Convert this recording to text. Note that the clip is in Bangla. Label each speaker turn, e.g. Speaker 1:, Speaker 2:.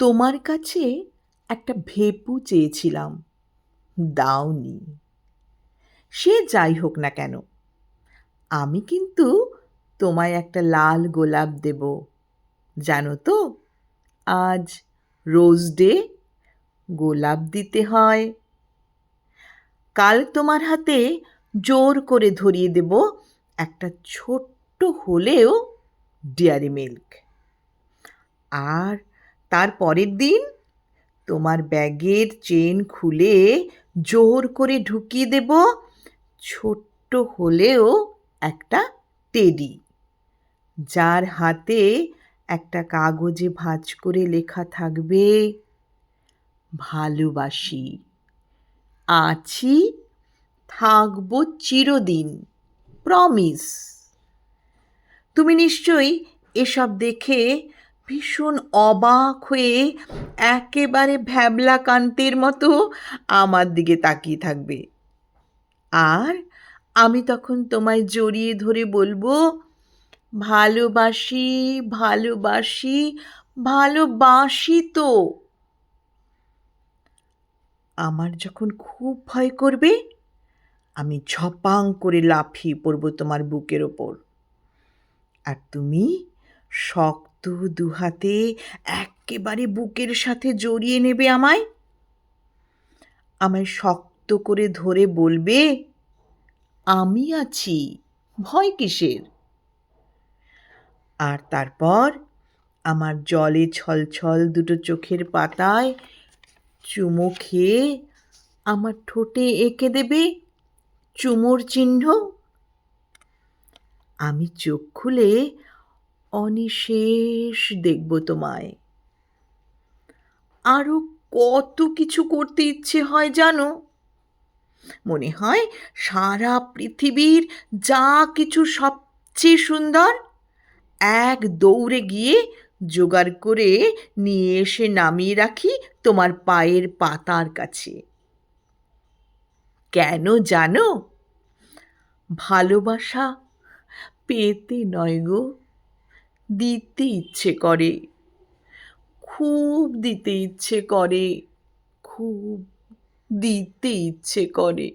Speaker 1: তোমার কাছে একটা ভেপু চেয়েছিলাম। দাওনি। সে যাই হোক না কেন, আমি কিন্তু তোমায় একটা লাল গোলাপ দেব। জানো তো, আজ রোজ ডে গোলাপ দিতে হয়। কাল তোমার হাতে জোর করে ধরিয়ে দেব একটা ছোট্ট হলেও ডেয়ারি মিল্ক। আর তার পরের দিন তোমার ব্যাগের চেন খুলে জোর করে ঢুকিয়ে দেব। ছোট্ট হলেও একটা টেডি, যার হাতে একটা কাগজে ভাঁজ করে লেখা থাকবে, ভালোবাসি, আছি, থাকব চিরদিন, প্রমিস। তুমি নিশ্চয়ই এসব দেখে ভীষণ অবাক হয়ে একেবারে ভ্যাবলা কান্তের মতো আমার দিকে তাকিয়ে থাকবে। আর আমি তখন তোমায় জড়িয়ে ধরে বলব, ভালোবাসি ভালোবাসি ভালোবাসি তো। আমার যখন খুব ভয় করবে, আমি ঝপাং করে লাফিয়ে পড়ব তোমার বুকের ওপর। আর তুমি শক্ত দুহাতে একেবারে বুকের সাথে জড়িয়ে নেবে আমায়? আমায় শক্ত করে ধরে বলবে, আমি আছি, ভয় কিসের? আর তারপর আমার জলে ছলছল দুটো চোখের পাতায় চুমো খেয়ে আমার ঠোঁটে এঁকে দেবে চুমোর চিহ্ন। আমি চোখ খুলে অনিশেষ দেখব তোমায়। আরও কত কিছু করতে ইচ্ছে হয় জানো? মনে হয় সারা পৃথিবীর যা কিছু সবচেয়ে সুন্দর, এক দৌড়ে গিয়ে জোগাড় করে নিয়ে এসে নামিয়ে রাখি তোমার পায়ের পাতার কাছে। কেন জানো? ভালোবাসা পেতে নয় গো। দিতে ইচ্ছে করে। খুব দিতে ইচ্ছে করে। খুব দিতে ইচ্ছে করে।